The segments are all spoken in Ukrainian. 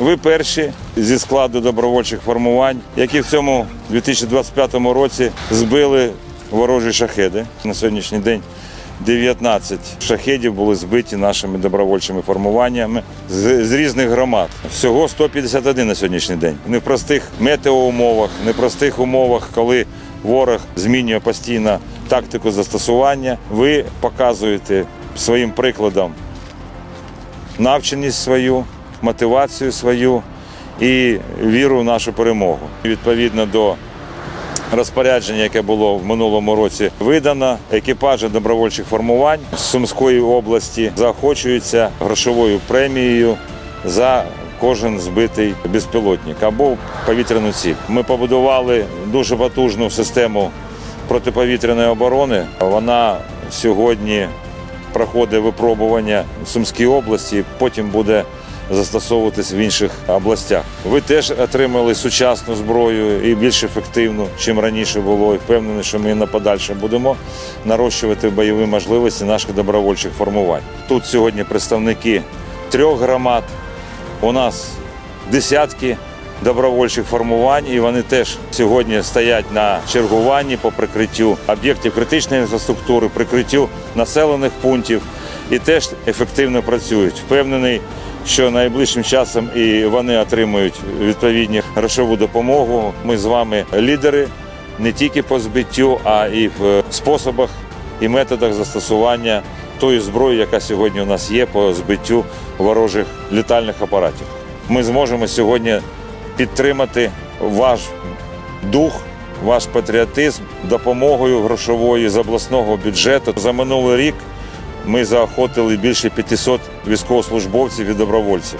Ви перші зі складу добровольчих формувань, які в цьому 2025 році збили ворожі шахеди. На сьогоднішній день 19 шахедів були збиті нашими добровольчими формуваннями з, з різних громад. Всього 151 на сьогоднішній день. В непростих метеоумовах, в непростих умовах, коли ворог змінює постійно тактику застосування. Ви показуєте своїм прикладом навченість свою, мотивацію свою і віру в нашу перемогу. Відповідно до розпорядження, яке було в минулому році видано, екіпажі добровольчих формувань з Сумської області заохочуються грошовою премією за кожен збитий безпілотник або повітряну ціль. Ми побудували дуже потужну систему протиповітряної оборони. Вона сьогодні проходить випробування в Сумській області, потім буде застосовуватись в інших областях. Ви теж отримали сучасну зброю і більш ефективну, чим раніше було. І впевнений, що ми на подальше будемо нарощувати бойові можливості наших добровольчих формувань. Тут сьогодні представники трьох громад. У нас десятки добровольчих формувань, і вони теж сьогодні стоять на чергуванні по прикриттю об'єктів критичної інфраструктури, прикриттю населених пунктів і теж ефективно працюють. Впевнений, що найближчим часом і вони отримують відповідні грошову допомогу. Ми з вами лідери не тільки по збиттю, а і в способах і методах застосування тої зброї, яка сьогодні у нас є по збиттю ворожих літальних апаратів. Ми зможемо сьогодні підтримати ваш дух, ваш патріотизм допомогою грошовою з обласного бюджету. За минулий рік ми заохотили більше 500 військовослужбовців і добровольців.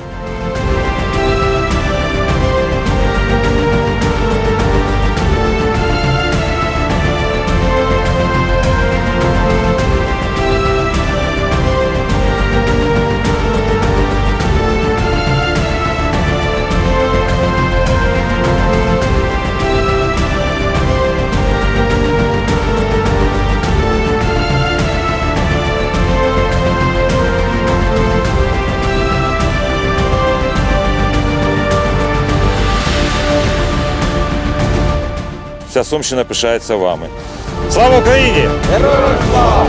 Вся Сумщина пишається вами. Слава Україні! Героям слава!